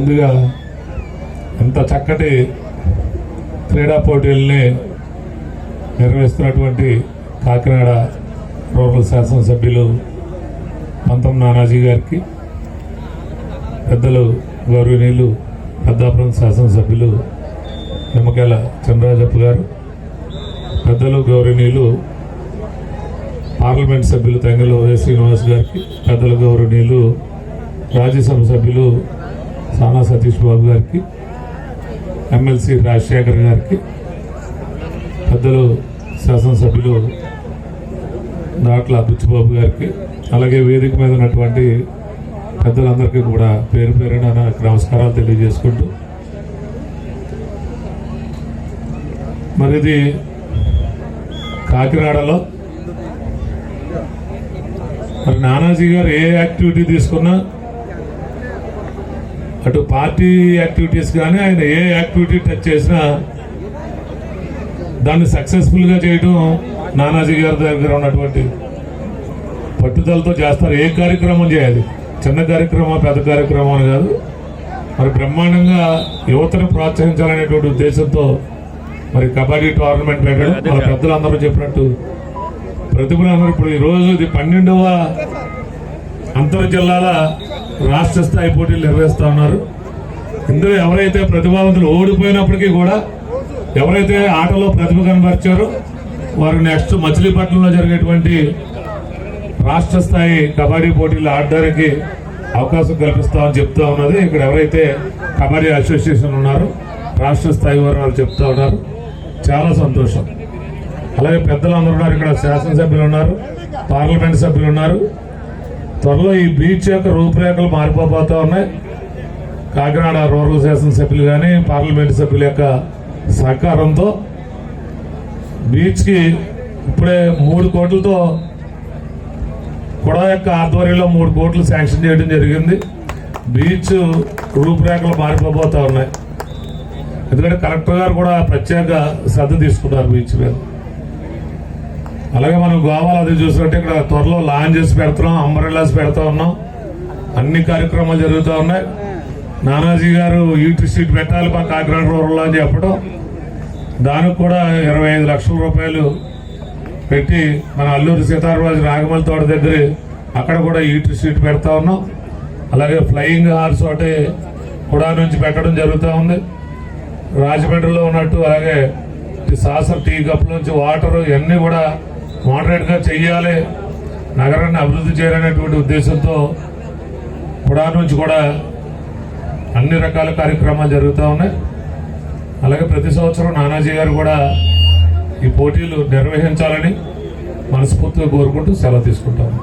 ముందుగా ఎంత చక్కటి క్రీడా పోటీల్ని నిర్వహిస్తున్నటువంటి కాకినాడ రూరల్ శాసనసభ్యులు పంతం నానాజీ గారికి పెద్దలు గౌరవనీయులు పెద్దాపురం శాసనసభ్యులు నిమ్మకాయల చంద్రరాజప్ప గారు పెద్దలు గౌరవనీయులు పార్లమెంట్ సభ్యులు తంగెల శ్రీనివాస్ గారికి పెద్దలు గౌరవనీయులు రాజ్యసభ సభ్యులు సానా సతీష్ బాబు గారికి ఎమ్మెల్సీ రాజశేఖర్ గారికి పెద్దలు శాసనసభ్యులు దాట్ల బుచ్చిబాబు గారికి అలాగే వేదిక మీద ఉన్నటువంటి పెద్దలందరికీ కూడా పేరు పేరున నమస్కారాలు తెలియజేసుకుంటూ. మరి ఇది కాకినాడలో మరి నానాజీ గారు ఏ యాక్టివిటీ తీసుకున్నా అటు పార్టీ యాక్టివిటీస్ కానీ ఆయన ఏ యాక్టివిటీ టచ్ చేసినా దాన్ని సక్సెస్ఫుల్గా చేయడం నానాజీ గారి దగ్గర ఉన్నటువంటి పట్టుదలతో చేస్తారు. ఏ కార్యక్రమం చేయాలి? చిన్న కార్యక్రమం పెద్ద కార్యక్రమం అని కాదు. మరి బ్రహ్మాండంగా యువతను ప్రోత్సహించాలనేటువంటి ఉద్దేశంతో మరి కబడ్డీ టోర్నమెంట్ పెట్టడం. మన పెద్దలందరూ చెప్పినట్టు ప్రతిభలందరూ ఇప్పుడు ఈ రోజు ఇది పన్నెండవ అంతర్ జిల్లాల రాష్ట్ర స్థాయి పోటీలు నిర్వహిస్తా ఉన్నారు. ఇందులో ఎవరైతే ప్రతిభావంతులు ఓడిపోయినప్పటికీ కూడా ఎవరైతే ఆటలో ప్రతిభ కనబరిచారో వారు నెక్స్ట్ మచిలీపట్నంలో జరిగేటువంటి రాష్ట్ర స్థాయి కబడ్డీ పోటీలు ఆడడానికి అవకాశం కల్పిస్తామని చెప్తా ఉన్నది. ఇక్కడ ఎవరైతే కబడ్డీ అసోసియేషన్ ఉన్నారో రాష్ట్ర స్థాయి వారు వాళ్ళు చెప్తా ఉన్నారు. చాలా సంతోషం. అలాగే పెద్దలు అందరూ ఉన్నారు. ఇక్కడ శాసనసభ్యులు ఉన్నారు. పార్లమెంట్ సభ్యులు ఉన్నారు. త్వరలో ఈ బీచ్ యొక్క రూపురేఖలు మారిపోబోతా ఉన్నాయి. కాకినాడ రూరల్ శాసనసభ్యులు కానీ పార్లమెంట్ సభ్యుల యొక్క సహకారంతో బీచ్కి ఇప్పుడే మూడు కోట్లతో కూడా యొక్క ఆధ్వర్యంలో మూడు కోట్లు శాంక్షన్ చేయడం జరిగింది. బీచ్ రూపురేఖలు మారిపోబోతా ఉన్నాయి. ఎందుకంటే కలెక్టర్ గారు కూడా ప్రత్యేక శ్రద్ధ తీసుకున్నారు బీచ్ మీద. అలాగే మనం గోవాలో అది చూసుకుంటే ఇక్కడ త్వరలో లాంజెస్ పెడుతున్నాం అంబ్రెల్లాస్ పెడతా ఉన్నాం. అన్ని కార్యక్రమాలు జరుగుతూ ఉన్నాయి. నానాజీ గారు యూటీ స్ట్రీట్ పెట్టాలి మా కాకినాడ రూరల్లో అని చెప్పడం. దానికి కూడా ఇరవై ఐదు లక్షల రూపాయలు పెట్టి మన అల్లూరి సీతారామరాజు రాగమల్ తోట దగ్గర అక్కడ కూడా యూటీ స్ట్రీట్ పెడతా ఉన్నాం. అలాగే ఫ్లయింగ్ హార్స్ ఒకటి కూడా నుంచి పెట్టడం జరుగుతూ ఉంది. రాజమండ్రిలో ఉన్నట్టు అలాగే ఈ సాసర్ టీ కప్ నుంచి వాటర్ ఇవన్నీ కూడా మోడరేట్గా చెయ్యాలి నగరాన్ని అభివృద్ధి చేయాలనేటువంటి ఉద్దేశంతో కుడా నుంచి కూడా అన్ని రకాల కార్యక్రమాలు జరుగుతూ ఉన్నాయి. అలాగే ప్రతి సంవత్సరం నానాజీ గారు కూడా ఈ పోటీలు నిర్వహించాలని మనస్ఫూర్తిగా కోరుకుంటూ సెలవు తీసుకుంటాము